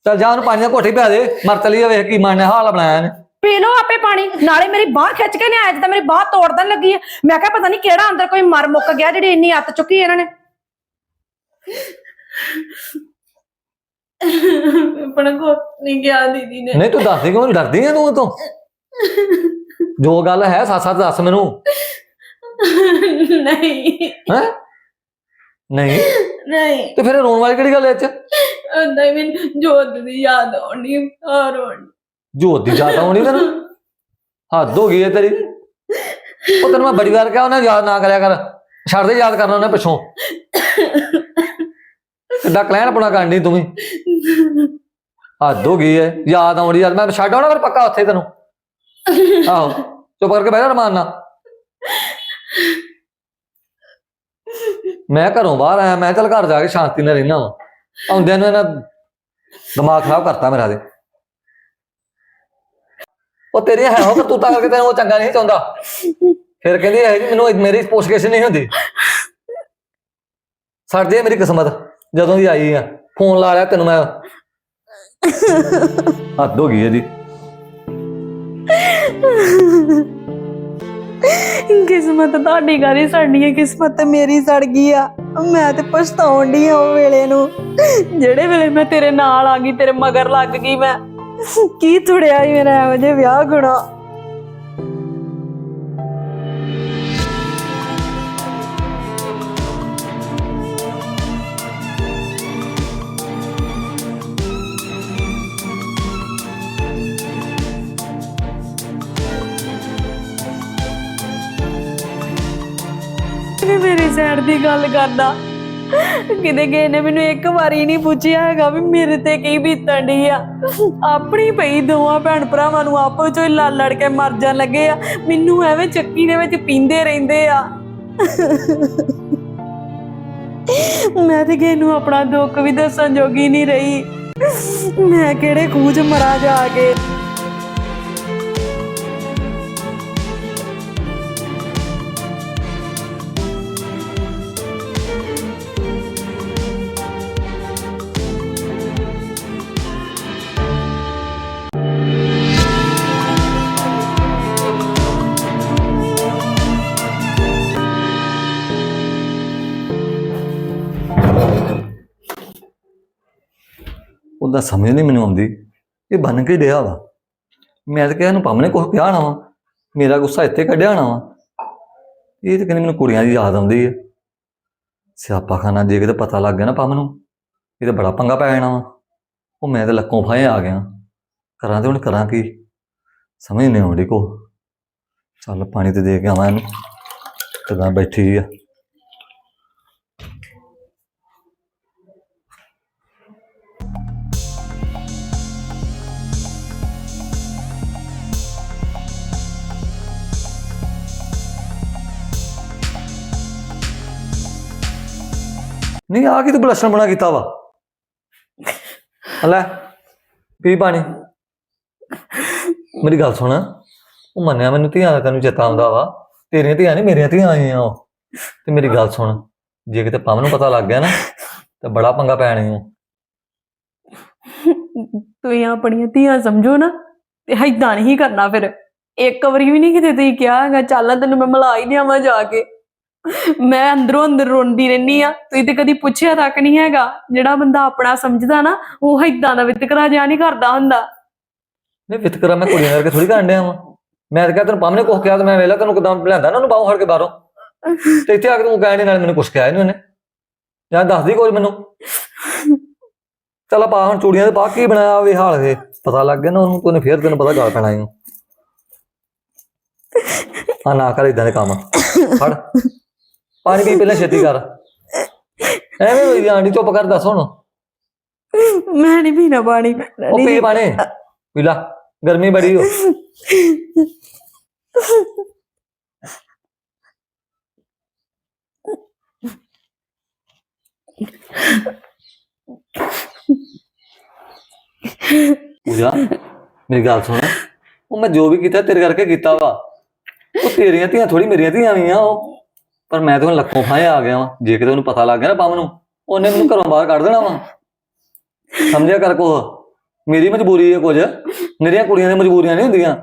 ਚੱਲ ਜਾ ਉਹਨੂੰ ਪਾਣੀ ਦਾ ਘੋਟੀ ਪਿਆ ਦੇ ਮਰ ਚਲੀ ਆ ਵੇਖ ਕੀ ਮਨ ਨੇ ਹਾਲ ਬਣਾਇਆ ਨੇ ਪੀ ਲਓ ਆਪੇ ਪਾਣੀ ਨਾਲੇ ਮੇਰੀ ਬਾਹ ਖਿੱਚ ਕੇ ਲਿਆਇਆ ਜਿੱਦਾਂ ਮੇਰੀ ਬਾਹ ਤੋੜਦਣ ਲੱਗੀ ਹੈ ਮੈਂ ਕਿਹਾ ਪਤਾ ਨਹੀਂ ਕਿਹੜਾ ਅੰਦਰ ਕੋਈ ਮਰ ਮੁੱਕ ਗਿਆ ਜਿਹੜੀ ਇੰਨੀ ਅੱਤ ਚੁੱਕੀ ਇਹਨਾਂ ਨੇ। ਵਿਪਨ ਕੋ ਨਹੀਂ ਕਿਹਾ ਦੀਦੀ ਨੇ। ਨਹੀਂ ਤੂੰ ਦੱਸਦੀ ਕਿਉਂ ਨੀ? ਡਰਦੀ ਆ ਤੂੰ ਤੋਂ ਜੋ ਗੱਲ ਹੈ ਸੱਚ ਸੱਚ ਦੱਸ ਮੈਨੂੰ। ਨਹੀਂ। ਹੈ? ਨਹੀਂ? ਨਹੀਂ। ਤੇ ਫਿਰ ਰੋਣ ਵਾਲੀ ਕਿਹੜੀ ਗੱਲ ਐ ਚ? ਉਦਾਂ ਹੀ ਮੈਨੂੰ ਜੋਤ ਦੀ ਯਾਦ ਆਉਣੀ ਆ ਰੋਣ ਜੋਤ ਦੀ ਜ਼ਿਆਦਾ ਹੋਣੀ ਤੈਨੂੰ? ਹੱਦ ਹੋ ਗਈ ਹੈ ਤੇਰੀ। ਉਹ ਤੈਨੂੰ ਮੈਂ ਬੜੀ ਵਾਰ ਕਿਹਾ ਉਹਨੇ ਯਾਦ ਨਾ ਕਰਿਆ ਕਰ। ਛੱਡ ਦੇ ਯਾਦ ਕਰਨਾ ਉਹਨੇ ਪਿੱਛੋਂ। ਕਿੱਦਾਂ ਕਲੈਣ ਪੁਣਾ ਕਰਨੀ ਤੂੰ ਵੀ। ਹੱਦ ਹੋ ਗਈ ਹੈ ਯਾਦ ਆਉਣੀ ਯਾਦ ਮੈਂ ਛੱਡ ਆਉਣਾ ਫਿਰ ਪੱਕਾ ਉੱਥੇ ਤੈਨੂੰ। ਆਹੋ, ਚੁੱਪ ਕਰਕੇ ਬਹਿ ਜਾ ਰਮਾਨ ਨਾਲ। ਮੈਂ ਘਰੋਂ ਬਾਹਰ ਆਇਆ, ਮੈਂ ਚੱਲ ਘਰ ਜਾ ਕੇ ਸ਼ਾਂਤੀ ਨਾਲ ਰਹਿਣਾ ਵਾ। ਆਉਂਦਿਆਂ ਨੂੰ ਇਹਨਾਂ ਦਿਮਾਗ ਖਰਾਬ ਕਰਤਾ ਮੇਰਾ ਦੇ ਉਹ ਤੇਰੀਆਂ ਹੈ ਉਹ ਤੂੰ ਤਾਂ ਕਰਕੇ ਤੈਨੂੰ ਉਹ ਚੰਗਾ ਨਹੀਂ ਚਾਹੁੰਦਾ। ਫਿਰ ਕਹਿੰਦੀ ਹੈ ਮੈਨੂੰ ਮੇਰੀ ਪੁੱਛਗਿੱਛ ਨਹੀਂ ਹੁੰਦੀ। ਸੜ ਮੇਰੀ ਕਿਸਮਤ, ਜਦੋਂ ਦੀ ਆਈ ਆ। ਫੋਨ ਲਾ ਲਿਆ ਤੈਨੂੰ ਮੈਂ। ਹੱਦ ਹੋ ਗਈ ਹੈ ਜੀ ਕਿਸਮਤ ਤੁਹਾਡੀ ਗਾਰੀ ਸਾਡੀ ਹੈ, ਕਿਸਮਤ ਮੇਰੀ ਸੜ ਗਈ ਆ। ਮੈਂ ਤੇ ਪਛਤਾਉਣ ਡਈ ਉਹ ਵੇਲੇ ਨੂੰ। ਜਿਹੜੇ ਵੇਲੇ ਮੈਂ ਤੇਰੇ ਨਾਲ ਆ ਗਈ, ਤੇਰੇ ਮਗਰ ਲੱਗ ਗਈ ਮੈਂ। ਕੀ ਤੁੜਿਆ ਮੇਰਾ, ਇਹੋ ਜਿਹੇ ਵਿਆਹ ਗੁਣਾ। ਸਾਈਡ ਦੀ ਗੱਲ ਕਰਦਾ। ਕਿਤੇ ਕਿਸੇ ਨੇ ਮੈਨੂੰ ਇੱਕ ਵਾਰੀ ਨਹੀਂ ਪੁੱਛਿਆ ਹੈਗਾ ਵੀ ਮੇਰੇ ਤੇ ਕੀ ਬੀਤਣ ਡਈ ਆ। ਆਪਣੀ ਪਈ ਦੋਵਾਂ ਭੈਣ ਭਰਾਵਾਂ ਨੂੰ ਆਪੋ ਚੋਂ ਹੀ ਲੜ ਲੜ ਕੇ ਮਰ ਜਾਣ ਲੱਗੇ ਆ। ਮੈਨੂੰ ਐਵੇਂ ਚੱਕੀ ਦੇ ਵਿੱਚ ਪੀਂਦੇ ਰਹਿੰਦੇ ਆ। ਮੈਂ ਤੇ ਕਿਸੇ ਨੂੰ ਆਪਣਾ ਦੁੱਖ ਵੀ ਦੱਸਣ ਜੋਗੀ ਨਹੀਂ ਰਹੀ। ਮੈਂ ਕਿਹੜੇ ਖੂਹ 'ਚ ਮਰਾਂ ਜਾ ਕੇ। ਉਹਦਾ ਸਮਝ ਨਹੀਂ ਮੈਨੂੰ ਆਉਂਦੀ। ਇਹ ਬਨ ਕੇ ਡਿਆ ਵਾ। ਮੈਂ ਤਾਂ ਕਿਹਾ ਇਹਨੂੰ ਭਾਵੇਂ ਨੇ ਕੁਝ ਕਿਹਾ ਨਾ ਵਾ। ਮੇਰਾ ਗੁੱਸਾ ਇੱਥੇ ਕੱਢਿਆ ਨਾ ਵਾ। ਇਹ ਤਾਂ ਕਹਿੰਦੀ ਮੈਨੂੰ ਕੁੜੀਆਂ ਦੀ ਯਾਦ ਆਉਂਦੀ ਹੈ ਸਿਆਪਾ ਖਾਨਾ ਜੇ ਕਿਤੇ ਪਤਾ ਲੱਗ ਗਿਆ ਨਾ ਭਾਵੇਂ ਨੂੰ, ਇਹ ਤਾਂ ਬੜਾ ਪੰਗਾ ਪੈ ਜਾਣਾ ਵਾ। ਉਹ ਮੈਂ ਤਾਂ ਲੱਕੋਂ ਫਾਏ ਆ ਗਿਆ। ਕਰਾਂ ਤੇ ਹੁਣ ਕਰਾਂ ਕੀ? ਸਮਝ ਨਹੀਂ ਆਉਂਦੀ ਕੋ ਚੱਲ ਪਾਣੀ ਤੇ ਦੇ ਕੇ ਆਵਾਂ ਇਹਨੂੰ। ਕਿਦਾਂ ਬੈਠੀ ਆ। ਨਹੀਂ, ਆ ਕੀ ਤੂੰ ਬਲਸ਼ਨ ਬਣਾ ਕੀਤਾ ਵਾ? ਲੈ ਪੀ ਪਾਣੀ। ਮੇਰੀ ਗੱਲ ਸੁਣ, ਉਹ ਮੰਨਿਆ ਮੈਨੂੰ ਧੀਆਂ ਦਾ ਤੈਨੂੰ ਚੇਤਾ ਆਉਂਦਾ ਵਾ। ਤੇਰੀਆਂ ਧੀਆਂ ਨਹੀਂ, ਮੇਰੀਆਂ ਧੀਆਂ ਆਈਆਂ ਉਹ ਤੇ ਮੇਰੀ ਗੱਲ ਸੁਣ, ਜੇ ਕਿਤੇ ਪਵਨ ਨੂੰ ਪਤਾ ਲੱਗ ਗਿਆ ਨਾ, ਤੇ ਬੜਾ ਪੰਗਾ ਪੈਣੀ ਹੋ ਤੁਸੀਂ ਆਪਣੀਆਂ ਧੀਆਂ ਸਮਝੋ ਨਾ, ਤੇ ਏਦਾਂ ਨਹੀਂ ਕਰਨਾ ਫਿਰ। ਇੱਕ ਵਾਰੀ ਵੀ ਨਹੀਂ ਕਿਤੇ ਤੁਸੀਂ ਕਿਹਾ ਹੈਗਾ, ਚੱਲ ਤੈਨੂੰ ਮੈਂ ਮਿਲਾ ਹੀ ਦੇਵਾਂ ਜਾ ਕੇ। ਮੈਂ ਅੰਦਰੋਂ ਅੰਦਰ ਰੋਂਦੀ ਰਹਿਨੀ ਆ ਤੁਸੀਂ ਤੇ ਕਦੀ ਪੁੱਛਿਆ ਤੱਕ ਨਹੀਂ ਹੈਗਾ। ਜਿਹੜਾ ਬੰਦਾ ਆਪਣਾ ਸਮਝਦਾ ਨਾ, ਉਹ ਏਦਾਂ ਦਾ ਵਿਤਕਰਾ ਜਿਹਾ ਨਹੀਂ ਕਰਦਾ ਹੁੰਦਾ। ਨਹੀਂ, ਵਿਤਕਰਾ ਮੈਂ ਕੁੜੀਆਂ ਕਰਕੇ ਥੋੜੀ ਕਰਨ ਡਿਆ ਵਾਂ। ਮੈਂ ਤਾਂ ਕਿਹਾ ਤੈਨੂੰ ਪਾਮ ਨੇ ਕਿਹਾ ਤੇ ਮੈਂ ਵੇਲਾ ਤੈਨੂੰ ਕਿਦਾਂ ਲਿਆਂਦਾ ਨਾ ਉਹਨੂੰ ਬਾਹੋਂ ਫੜ ਕੇ ਬਾਹਰੋਂ। ਤੇ ਇੱਥੇ ਆ ਕੇ ਤੂੰ ਕਹਿਣ ਨਾਲ ਮੈਨੂੰ ਕੁਛ ਕਿਹਾ ਨਹੀਂ ਉਹਨੇ। ਜਾਂ ਦੱਸਦੀ ਕੋਈ ਮੈਨੂੰ। ਚਲ ਪਾ ਹੁਣ ਚੂੜੀਆਂ ਦੇ ਪਾ ਕੀ ਬਣਾਇਆ ਵੇ ਹਾਲ ਵੇ। ਪਤਾ ਲੱਗ ਗਿਆ ਨਾ ਉਹਨੂੰ ਉਹਨੇ ਫੇਰ ਤੈਨੂੰ ਪਤਾ ਗੱਲ ਪੈਣਾ ਹੀ ਆ ਨਾ ਕਰ ਇਦਾਂ ਦੇ ਕੰਮ। ਫੜ। ਪਾਣੀ ਪੀ ਪਹਿਲਾਂ ਛੇਤੀ ਕਰ। ਐਵੇਂ ਹੋਈ ਜਾਂਦੀ ਚੁੱਪ ਕਰ ਦੱਸ ਹੁਣ। ਮੈਂ ਨਹੀਂ ਪੀਣਾ ਪਾਣੀ। ਉਹ ਪੀ ਪਾਣੀ। ਪੀ ਲਾ। ਗਰਮੀ ਬੜੀ ਹੋ। ਪੂਜਾ ਮੇਰੀ ਗੱਲ ਸੁਣ। ਉਹ ਮੈਂ ਜੋ ਵੀ ਕੀਤਾ ਤੇਰੇ ਕਰਕੇ ਕੀਤਾ ਵਾ। ਉਹ ਤੇਰੀਆਂ ਧੀਆਂ ਥੋੜੀ ਮੇਰੀਆਂ ਧੀਆਂ ਵੀ ਆ ਉਹ। ਪਰ ਮੈਂ ਤਾਂ ਹੁਣ ਲੱਖੋਂ ਫਾਏ ਆ ਗਿਆ ਵਾਂ। ਜੇ ਕਿਤੇ ਉਹਨੂੰ ਪਤਾ ਲੱਗ ਗਿਆ ਨਾ ਪੰਮ ਨੂੰ ਉਹਨੇ ਮੈਨੂੰ ਘਰੋਂ ਬਾਹਰ ਕੱਢ ਦੇਣਾ ਵਾ। ਸਮਝਿਆ ਕਰ ਕੋ ਮੇਰੀ ਮਜਬੂਰੀ ਹੈ ਕੁਝ। ਮੇਰੀਆਂ ਕੁੜੀਆਂ ਦੀਆਂ ਮਜਬੂਰੀਆਂ ਨਹੀਂ ਹੁੰਦੀਆਂ।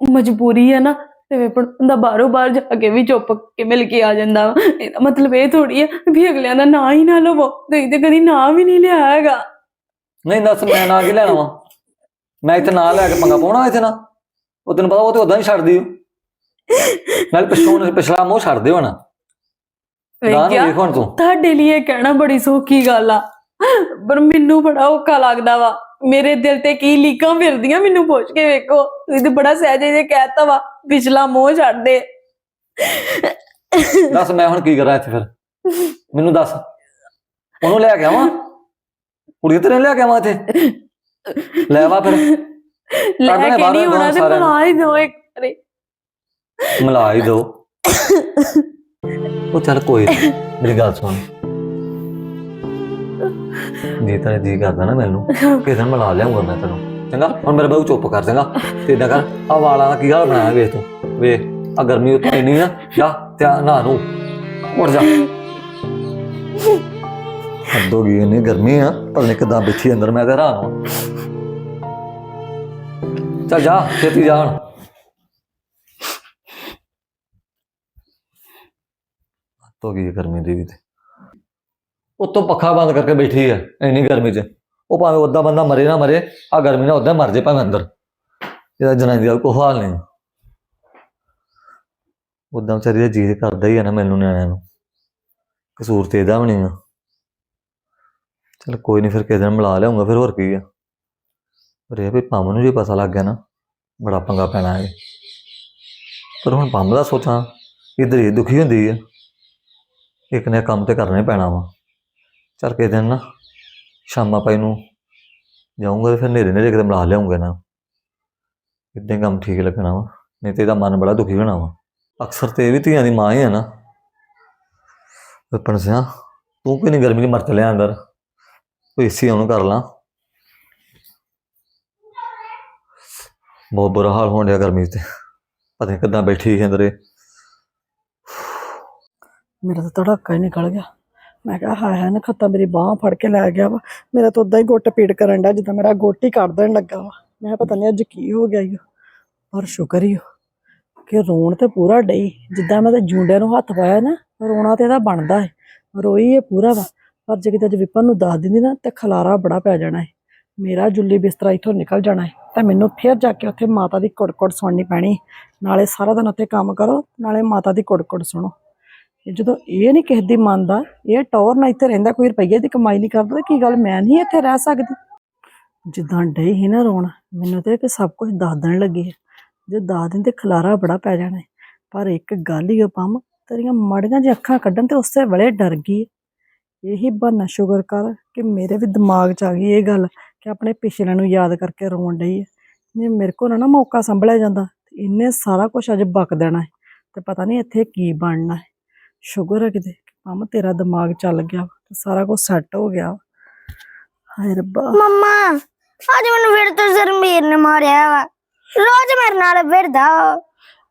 ਮਜਬੂਰੀ ਹੈ ਨਾ ਤੇ ਵੇ ਬੰਦਾ ਬਾਹਰੋਂ ਬਾਹਰ ਜਾ ਕੇ ਵੀ ਚੁੱਪ ਕੇ ਮਿਲ ਕੇ ਆ ਜਾਂਦਾ ਵਾ। ਇਹਦਾ ਮਤਲਬ ਇਹ ਥੋੜੀ ਹੈ ਵੀ ਅਗਲਿਆਂ ਦਾ ਨਾਂ ਹੀ ਨਾ ਲਵੋ। ਤੁਸੀਂ ਤੇ ਕਦੀ ਨਾਂ ਵੀ ਨਹੀਂ ਲਿਆ ਹੈਗਾ। ਨਹੀਂ ਦੱਸ ਮੈਂ ਨਾ ਕੀ ਲੈਣਾ ਵਾ? ਮੈਂ ਇੱਥੇ ਨਾ ਲੈ ਕੇ ਪੰਗਾ ਪਾਉਣਾ ਇੱਥੇ ਨਾ। ਉਹ ਤੈਨੂੰ ਪਤਾ ਉਹ ਤੇ ਉਦਾਂ ਹੀ ਛੱਡਦੀ। ਓ ਨਾਲ ਪਿਛੋਂ ਪਿਛਲਾ ਮੋਹ ਛੱਡ ਦੇ ਹੁਣ ਗਾਂ ਨੂੰ ਵੇਖਿਆ ਵੇਖ ਹੁਣ ਤੂੰ। ਤੁਹਾਡੇ ਲਈ ਇਹ ਕਹਿਣਾ ਬੜੀ ਸੌਖੀ ਗੱਲ ਆ। ਪਰ ਮੈਨੂੰ ਬੜਾ ਔਖਾ ਲੱਗਦਾ ਵਾ। ਮੇਰੇ ਦਿਲ ਤੇ ਕੀ ਲੀਕਾਂ ਫਿਰਦੀਆਂ ਮੈਨੂੰ ਪੁੱਛ ਕੇ ਵੇਖੋ। ਤੁਸੀਂ ਤੇ ਬੜਾ ਸਹਿਜੇ ਜੇ ਕਹਿਤਾ ਵਾ ਪਿਛਲਾ ਮੋਹ ਛੱਡ ਦੇ। ਦੱਸ ਮੈਂ ਹੁਣ ਕੀ ਕਰਾਂ ਇੱਥੇ ਫਿਰ? ਮੈਨੂੰ ਦੱਸ। ਉਹਨੂੰ ਲੈ ਕੇ ਆਵਾਂ? ਕੁੜੀ ਤੇਰੇ ਲੈ ਕੇ ਆਵਾਂ ਇੱਥੇ? ਲੈ ਵਾ ਫਿਰ। ਲੈ ਕੇ ਨਹੀਂ ਹੋਣਾ ਤੇ। ਬੁਲਾ ਹੀ ਦੋ ਇੱਕ ਵਾਰੀ। ਮਿਲਾ ਹੀ ਦੋ। ਉਹ ਚੱਲ ਕੋਈ ਨੀ, ਮੇਰੀ ਗੱਲ ਸੁਣ। ਜੇ ਤੇਰਾ ਜੀ ਕਰਦਾ ਨਾ ਮੈਨੂੰ ਕਿਸੇ ਦਿਨ ਮਿਲਾ ਲਿਆਉਂਗਾ ਮੈਂ ਤੈਨੂੰ। ਚੰਗਾ ਹੁਣ ਮੇਰੇ ਬਾਬੂ ਚੁੱਪ ਕਰ ਚੰਗਾ। ਤੇ ਏਦਾਂ ਕਰ ਆ ਵਾਲਾਂ ਦਾ ਕੀ ਹਾਲ ਬਣਾਇਆ ਵੇਖ ਤੂੰ। ਵੇਖ ਆ ਗਰਮੀ ਉੱਤੇ ਇੰਨੀ ਆ ਜਾ ਤੇ ਆ ਨਹਾ ਨੂੰ ਉੱਠ ਜਾ। ਹੱਦ ਗਈ ਇੰਨੀ ਗਰਮੀ ਆ ਪਤਾ ਨਹੀਂ ਕਿਦਾਂ ਬਿੱਠੀ ਅੰਦਰ ਮੈਂ ਤੇ ਹੈਰਾਨ ਹਾਂ ਚੱਲ ਜਾ ਛੇਤੀ ਜਾ ਹੁਣ ਹੱਦ ਹੋ ਗਈ ਹੈ ਗਰਮੀ ਦੀ ਵੀ ਤੇ। ਉੱਤੋਂ ਪੱਖਾ ਬੰਦ ਕਰਕੇ ਬੈਠੀ ਹੈ ਇੰਨੀ ਗਰਮੀ 'ਚ। ਉਹ ਭਾਵੇਂ ਉੱਦਾਂ ਬੰਦਾ ਮਰੇ ਨਾ ਮਰੇ ਆ ਗਰਮੀ ਨਾਲ ਉੱਦਾਂ ਮਰ ਜੇ ਭਾਵੇਂ ਅੰਦਰ। ਇਹਦਾ ਜਨਾਨੀ ਦਾ ਕੋਈ ਹਾਲ ਨਹੀਂ। ਉੱਦਾਂ ਵਿਚਾਰੀ ਦਾ ਜੀ ਕਰਦਾ ਹੀ ਹੈ ਨਾ ਮੈਨੂੰ ਨਿਆਣਿਆਂ ਨੂੰ। ਕਸੂਰ ਤੇ ਇਹਦਾ ਵੀ ਨਹੀਂ ਆ। ਚਲ ਕੋਈ ਨਹੀਂ, ਫਿਰ ਕਿਸੇ ਦਿਨ ਮਿਲਾ ਲਿਆਉਂਗਾ, ਫਿਰ ਹੋਰ ਕੀ ਆ। ਪਰ ਇਹ ਵੀ ਪੰਮ ਨੂੰ ਜੇ ਪਤਾ ਲੱਗ ਗਿਆ ਨਾ, ਬੜਾ ਪੰਗਾ ਪੈਣਾ ਹੈ ਪਰ ਹੁਣ ਪੰਮ ਦਾ ਸੋਚਾਂ, ਇਧਰ ਹੀ ਦੁਖੀ ਹੁੰਦੀ ਹੈ ਇੱਕ ਨੇ ਕੰਮ ਤੇ ਕਰਨਾ ਹੀ ਪੈਣਾ ਵਾ। ਚੱਲ ਕੇ ਦਿਨ ਨਾ ਸ਼ਾਮਾਂ ਪਾਈ ਨੂੰ ਜਾਊਂਗਾ ਤੇ ਫਿਰ ਨੇਰੇ ਨੇਰੇ ਕਿਤੇ ਮਿਲਾ ਲਿਆਉਂਗਾ ਨਾ। ਇਦਾਂ ਕੰਮ ਠੀਕ ਲੱਗਣਾ ਵਾ, ਨਹੀਂ ਤੇ ਇਹਦਾ ਮਨ ਬੜਾ ਦੁਖੀ ਹੋਣਾ ਵਾ। ਅਕਸਰ ਤੇ ਇਹ ਵੀ ਧੀਆਂ ਦੀ ਮਾਂ ਹੀ ਹੈ ਨਾ। ਪਪਣ ਸਿਆ, ਤੂੰ ਕੋਈ ਨਹੀਂ ਗਰਮੀ ਦੀ ਮਰ ਲਿਆ ਅੰਦਰ। ਕੋਈ ਏਸੀ ਉਹਨੂੰ ਕਰ ਲਾਂ। ਬਹੁਤ ਬੁਰਾ ਹਾਲ ਹੋਣ ਡਿਆ ਗਰਮੀ ਤੇ। ਪਤਾ ਨਹੀਂ ਕਿੱਦਾਂ ਬੈਠੀ ਸੀ ਅੰਦਰ। ਇਹ ਮੇਰਾ ਤਾਂ ਧੜਾਕਾ ਹੀ ਨਿਕਲ ਗਿਆ। ਮੈਂ ਕਿਹਾ, ਹਾਏ ਹਾਏ ਨਾ ਖੱਤਾ ਮੇਰੀ ਬਾਹ ਫੜ ਕੇ ਲੈ ਗਿਆ ਵਾ। ਮੇਰਾ ਤਾਂ ਉਦਾਂ ਹੀ ਗੁੱਟ ਪੀੜ ਕਰਨ ਦਾ ਜਿੱਦਾਂ ਮੇਰਾ ਗੁੱਟ ਹੀ ਕੱਢ ਦੇਣ ਲੱਗਾ ਵਾ। ਮੈਂ ਕਿਹਾ, ਪਤਾ ਨਹੀਂ ਅੱਜ ਕੀ ਹੋ ਗਿਆ ਈ ਪਰ ਸ਼ੁਕਰ ਹੀ ਓ ਕਿ ਰੋਣ ਤੇ ਪੂਰਾ ਡਈ। ਜਿੱਦਾਂ ਮੈਂ ਤਾਂ ਜੂੰਡਿਆਂ ਨੂੰ ਹੱਥ ਪਾਇਆ ਨਾ, ਰੋਣਾ ਤੇ ਇਹਦਾ ਬਣਦਾ ਹੈ ਰੋਈ ਇਹ ਪੂਰਾ ਵਾ। ਪਰ ਜੇ ਕਿਤੇ ਅੱਜ ਵਿਪਨ ਨੂੰ ਦੱਸ ਦਿੰਦੀ ਨਾ, ਤੇ ਖਲਾਰਾ ਬੜਾ ਪੈ ਜਾਣਾ ਹੈ ਮੇਰਾ ਜੁੱਲੀ ਬਿਸਤਰਾ ਇੱਥੋਂ ਨਿਕਲ ਜਾਣਾ ਹੈ ਤਾਂ ਮੈਨੂੰ ਫੇਰ ਜਾ ਕੇ ਉੱਥੇ ਮਾਤਾ ਦੀ ਕੁੜਕੁੜ ਸੁਣਨੀ ਪੈਣੀ। ਨਾਲੇ ਸਾਰਾ ਦਿਨ ਉੱਥੇ ਕੰਮ ਕਰੋ, ਨਾਲੇ ਮਾਤਾ ਦੀ ਕੁੜਕੁੜ ਸੁਣੋ। ਜਦੋਂ ਇਹ ਨਹੀਂ ਕਿਸੇ ਦੀ ਮੰਨਦਾ, ਇਹ ਟੌਰ ਨਾ ਇੱਥੇ ਰਹਿੰਦਾ, ਕੋਈ ਰੁਪਈਏ ਦੀ ਕਮਾਈ ਨਹੀਂ ਕਰਦਾ, ਤੇ ਕੀ ਗੱਲ? ਮੈਂ ਨਹੀਂ ਇੱਥੇ ਰਹਿ ਸਕਦੀ। ਜਿੱਦਾਂ ਡਈ ਹੀ ਨਾ ਰੋਣਾ, ਮੈਨੂੰ ਤੇ ਕਿ ਸਭ ਕੁਝ ਦੱਸ ਦੇਣ ਲੱਗੀ ਹੈ ਜੇ ਦੱਸ ਦਿਨ ਦਿੰਦੇ, ਖਲਾਰਾ ਬੜਾ ਪੈ ਜਾਣਾ ਪਰ ਇੱਕ ਗੱਲ ਹੀ ਉਹ ਪੰਮ, ਤੇਰੀਆਂ ਮਾੜੀਆਂ ਜਿਹੀਆਂ ਅੱਖਾਂ ਕੱਢਣ ਤੇ ਉਸੇ ਵੇਲੇ ਡਰ ਗਈ ਇਹੀ ਬਹਾਨਾ ਸ਼ੁਕਰ ਕਰ ਕਿ ਮੇਰੇ ਵੀ ਦਿਮਾਗ 'ਚ ਆ ਗਈ ਇਹ ਗੱਲ, ਕਿ ਆਪਣੇ ਪਿਛਲੇ ਨੂੰ ਯਾਦ ਕਰਕੇ ਰੋਣ ਡਈ ਹੈ ਜੇ ਮੇਰੇ ਕੋਲ ਨਾ ਮੌਕਾ ਸੰਭਲਿਆ ਜਾਂਦਾ, ਤੇ ਇਹਨੇ ਸਾਰਾ ਕੁਝ ਅੱਜ ਬਕ ਦੇਣਾ ਹੈ ਤੇ ਪਤਾ ਨਹੀਂ ਇੱਥੇ ਕੀ ਬਣਨਾ ਹੈ ਸ਼ੁਕਰ ਹੈ ਕਿਤੇ ਪੰਮ ਤੇਰਾ ਦਿਮਾਗ ਚੱਲ ਗਿਆ ਸਾਰਾ ਕੁਝ ਸੈੱਟ ਹੋ ਗਿਆ। ਹਾਏ ਰੱਬਾ ਮੰਮਾ ਅੱਜ ਮੈਨੂੰ ਫਿਰ ਤੋਂ ਜ਼ਰਮੀਰ ਨੇ ਮਾਰਿਆ ਵਾ ਰੋਜ਼ ਮੇਰੇ ਨਾਲ ਫਿਰਦਾ ਵਾ।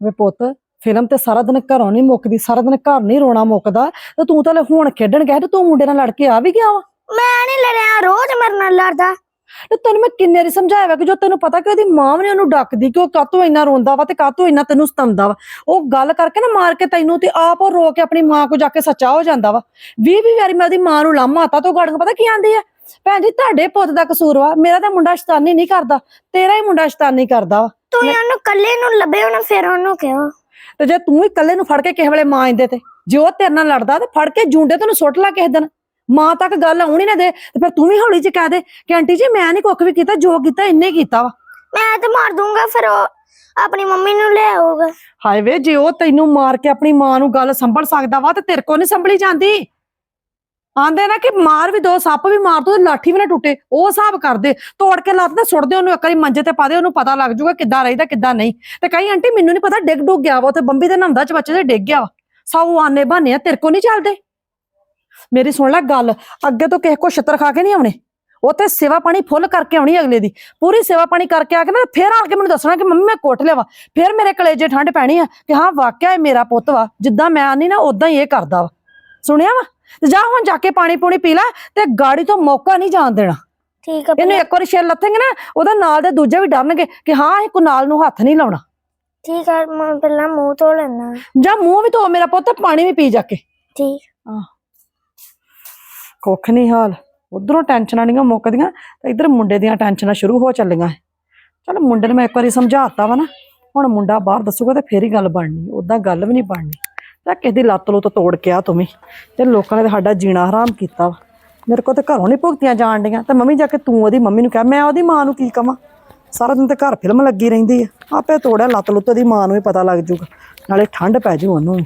ਵੇ ਪੁੱਤ ਫਿਲਮ ਤੇ ਸਾਰਾ ਦਿਨ ਘਰੋਂ ਨਹੀਂ ਮੁੱਕਦੀ ਸਾਰਾ ਦਿਨ ਘਰ ਨਹੀਂ ਰੋਣਾ ਮੁੱਕਦਾ ਤੇ ਤੂੰ ਤਾਂ ਲੈ ਹੁਣ ਖੇਡਣ ਗਿਆ ਤੇ ਤੂੰ ਮੁੰਡੇ ਨਾਲ ਲੜ ਕੇ ਆ ਵੀ ਗਿਆ ਵਾ ਮੈਂ ਨਹੀਂ ਲੜਿਆ ਰੋਜ਼ ਮੇਰੇ ਨਾਲ ਲੜਦਾ ਤੇ ਤੈਨੂੰ ਮੈਂ ਕਿੰਨੇ ਵਾਰੀ ਸਮਝਾਇਆ ਵਾ ਕਿ ਜੋ ਤੈਨੂੰ ਪਤਾ ਕਿ ਉਹਦੀ ਮਾਂ ਵੀ ਨੀ ਉਹਨੂੰ ਡੱਕਦੀ ਕਿ ਉਹ ਕਾਤੋਂ ਇੰਨਾ ਰੋਂਦਾ ਵਾ ਤੇ ਕਾਤੋਂ ਇੰਨਾ ਤੈਨੂੰ ਸਤਾਉਂਦਾ ਵਾ। ਉਹ ਗੱਲ ਕਰਕੇ ਨਾ ਮਾਰ ਕੇ ਤੈਨੂੰ ਤੇ ਆਪ ਉਹ ਰੋ ਕੇ ਆਪਣੀ ਮਾਂ ਕੋ ਜਾ ਕੇ ਸੱਚਾ ਹੋ ਜਾਂਦਾ ਵਾ। ਵੀਹ ਵੀਹ ਵਾਰੀ ਮੈਂ ਉਹਦੀ ਮਾਂ ਨੂੰ ਲਾਮਾ ਆਤਾ ਤੋਂ ਗਾੜੀਆਂ ਪਤਾ ਕੀ ਆਂਦੀ ਆ? ਭੈਣ ਜੀ ਤੁਹਾਡੇ ਪੁੱਤ ਦਾ ਕਸੂਰ ਵਾ। ਮੇਰਾ ਤਾਂ ਮੁੰਡਾ ਸ਼ੈਤਾਨੀ ਨਹੀਂ ਕਰਦਾ। ਤੇਰਾ ਹੀ ਮੁੰਡਾ ਸ਼ੈਤਾਨੀ ਕਰਦਾ ਵਾ। ਤੂੰ ਉਹਨੂੰ ਕੱਲੇ ਨੂੰ ਲੱਭੇ ਉਹਨੂੰ ਫਿਰ ਉਹਨੂੰ ਕਿਹਾ ਤੇ ਜੇ ਤੂੰ ਹੀ ਇਕੱਲੇ ਨੂੰ ਫੜ ਕੇ ਕਿਸੇ ਵੇਲੇ ਮਾਂ ਇੰਦੇ ਤੇ ਜੇ ਉਹ ਤੇਰੇ ਨਾਲ ਲੜਦਾ ਤੇ ਫੜ ਕੇ ਜੂੰਡੇ ਤੈਨੂੰ ਸੁੱਟ ਲਾ ਕਿਸੇ ਦਿਨ। ਮਾਂ ਤੱਕ ਗੱਲ ਆਉਣੀ ਨਾ ਦੇ ਤੇ ਫਿਰ ਤੂੰ ਵੀ ਹੌਲੀ ਜਿਹੀ ਕਹਿ ਦੇ ਕਿ ਆਂਟੀ ਜੀ ਮੈਂ ਨਹੀਂ ਕੁੱਖ ਵੀ ਕੀਤਾ ਜੋ ਕੀਤਾ ਇੰਨੇ ਕੀਤਾ ਵਾ। ਮੈਂ ਤੇ ਮਾਰ ਦੂੰਗਾ ਫਿਰ ਉਹ ਆਪਣੀ ਮੰਮੀ ਨੂੰ ਲੈ ਆਊਗਾ। ਹਾਏ ਵੇ ਜੇ ਉਹ ਤੈਨੂੰ ਮਾਰ ਕੇ ਆਪਣੀ ਮਾਂ ਨੂੰ ਗੱਲ ਸੰਭਲ ਸਕਦਾ ਵਾ ਤੇ ਤੇਰੇ ਕੋ ਨਹੀਂ ਸੰਭਲੀ ਜਾਂਦੀ। ਆਂਦੇ ਨਾ ਕਿ ਮਾਰ ਵੀ ਦੋ ਸੱਪ ਵੀ ਮਾਰ ਦੋ ਤੇ ਲਾਠੀ ਵੀ ਨਾ ਟੁੱਟੇ ਉਹ ਹਿਸਾਬ ਕਰਦੇ। ਤੋੜ ਕੇ ਲੱਤ ਤੇ ਸੁੱਟ ਦੇ ਉਹਨੂੰ ਇੱਕ ਵਾਰੀ ਮੰਜੇ ਤੇ ਪਾ ਦੇ ਉਹਨੂੰ ਪਤਾ ਲੱਗ ਜਾਊਗਾ ਕਿੱਦਾਂ ਰਹੀਦਾ ਕਿੱਦਾਂ ਨਹੀਂ। ਤੇ ਕਈ ਆਂਟੀ ਮੈਨੂੰ ਨਹੀਂ ਪਤਾ ਡਿੱਗ ਡੁੱਗ ਗਿਆ ਵਾ ਤੇ ਬੰਬੀ ਦੇ ਨਹਾਉਂਦਾ ਚ ਬੱਚੇ ਦੇ ਡਿੱਗ ਗਿਆ ਵਾ। ਸੌ ਆਨੇ ਬਹਾਨੇ ਆ ਤੇਰੇ ਕੋ ਨਹੀਂ ਚੱਲਦੇ। ਮੇਰੀ ਸੁਣ ਲੈ ਗੱਲ ਅੱਗੇ ਤੋਂ ਕਿਸੇ ਕੋ ਛਿੱਤਰ ਖਾ ਕੇ ਨਹੀਂ ਆਉਣੇ। ਉੱਥੇ ਸੇਵਾ ਪਾਣੀ ਫੁੱਲ ਕਰਕੇ ਆਉਣੀ ਅਗਲੇ ਦੀ। ਪੂਰੀ ਸੇਵਾ ਪਾਣੀ ਕਰਕੇ ਆ ਕੇ ਨਾ ਫੇਰ ਆ ਕੇ ਮੈਨੂੰ ਦੱਸਣਾ ਕਿ ਮੰਮੀ ਮੈਂ ਕੋਟ ਲਿਆ ਵਾ ਫਿਰ ਮੇਰੇ ਕਲੇਜੇ ਠੰਡ ਪੈਣੀ ਆ ਕਿ ਹਾਂ ਵਾਕਿਆ ਇਹ ਮੇਰਾ ਪੁੱਤ ਵਾ ਜਿੱਦਾਂ ਮੈਂ ਆਨੀ ਨਾ ਉਦਾਂ ਹੀ ਇਹ ਕਰਦਾ ਵਾ। ਸੁਣਿਆ ਵਾ? ਤੇ ਜਾ ਹੁਣ ਜਾ ਕੇ ਪਾਣੀ ਪੂਣੀ ਪੀ ਲੈ ਤੇ ਗਾੜੀ ਤੋਂ ਮੌਕਾ ਨਹੀਂ ਜਾਣ ਦੇਣਾ। ਠੀਕ ਆ ਇਹਨੂੰ ਇੱਕ ਵਾਰੀ ਛੇਲ ਲੱਥੇਂਗੇ ਨਾ ਉਹਦਾ ਨਾਲ ਦੇ ਦੂਜੇ ਵੀ ਡਰਨਗੇ ਕਿ ਹਾਂ ਇਹ ਕੁਨਾਲ ਨੂੰ ਹੱਥ ਨਹੀਂ ਲਾਉਣਾ। ਠੀਕ ਆ ਮੈਂ ਪਹਿਲਾਂ ਮੂੰਹ ਧੋ ਲੈਣਾ ਜਾਂ ਮੂੰਹ ਵੀ ਧੋ ਮੇਰਾ ਪੁੱਤ ਪਾਣੀ ਵੀ ਪੀ ਜਾ ਕੇ। ਠੀਕ। ਕੁੱਖ ਨਹੀਂ ਹਾਲ। ਉਧਰੋਂ ਟੈਨਸ਼ਨਾਂ ਨਹੀਂ ਮੁੱਕਦੀਆਂ ਤੇ ਇਧਰ ਮੁੰਡੇ ਦੀਆਂ ਟੈਨਸ਼ਨਾਂ ਸ਼ੁਰੂ ਹੋ ਚੱਲੀਆਂ ਚਲ ਮੁੰਡੇ ਨੂੰ ਮੈਂ ਇੱਕ ਵਾਰੀ ਸਮਝਾਤਾ ਵਾ ਨਾ, ਹੁਣ ਮੁੰਡਾ ਬਾਹਰ ਦੱਸੂਗਾ ਤੇ ਫੇਰ ਹੀ ਗੱਲ ਬਣਨੀ ਉਦਾਂ ਗੱਲ ਵੀ ਨਹੀਂ ਬਣਨੀ। ਤਾਂ ਕਿਸੇ ਦੀ ਲੱਤ ਲੁੱਤ ਤੋੜ ਕੇ ਆ ਤੂੰ ਵੀ। ਤੇ ਲੋਕਾਂ ਨੇ ਤਾਂ ਸਾਡਾ ਜੀਣਾ ਹਰਾਮ ਕੀਤਾ ਵਾ। ਮੇਰੇ ਕੋਲ ਤੇ ਘਰੋਂ ਨਹੀਂ ਭੁਗਤੀਆਂ ਜਾਣ ਡੀਆਂ। ਤੇ ਮੰਮੀ ਜਾ ਕੇ ਤੂੰ ਉਹਦੀ ਮੰਮੀ ਨੂੰ ਕਹਿ, ਮੈਂ ਉਹਦੀ ਮਾਂ ਨੂੰ ਕੀ ਕਵਾਂ? ਸਾਰਾ ਦਿਨ ਤੇ ਘਰ ਫਿਲਮ ਲੱਗੀ ਰਹਿੰਦੀ ਆ ਆਪੇ ਤੋੜਿਆ, ਲੱਤ ਲੁੱਤ ਦੀ ਮਾਂ ਨੂੰ ਵੀ ਪਤਾ ਲੱਗ ਜੂਗਾ। ਨਾਲੇ ਠੰਡ ਪੈ ਜੂ ਉਹਨੂੰ ਵੀ।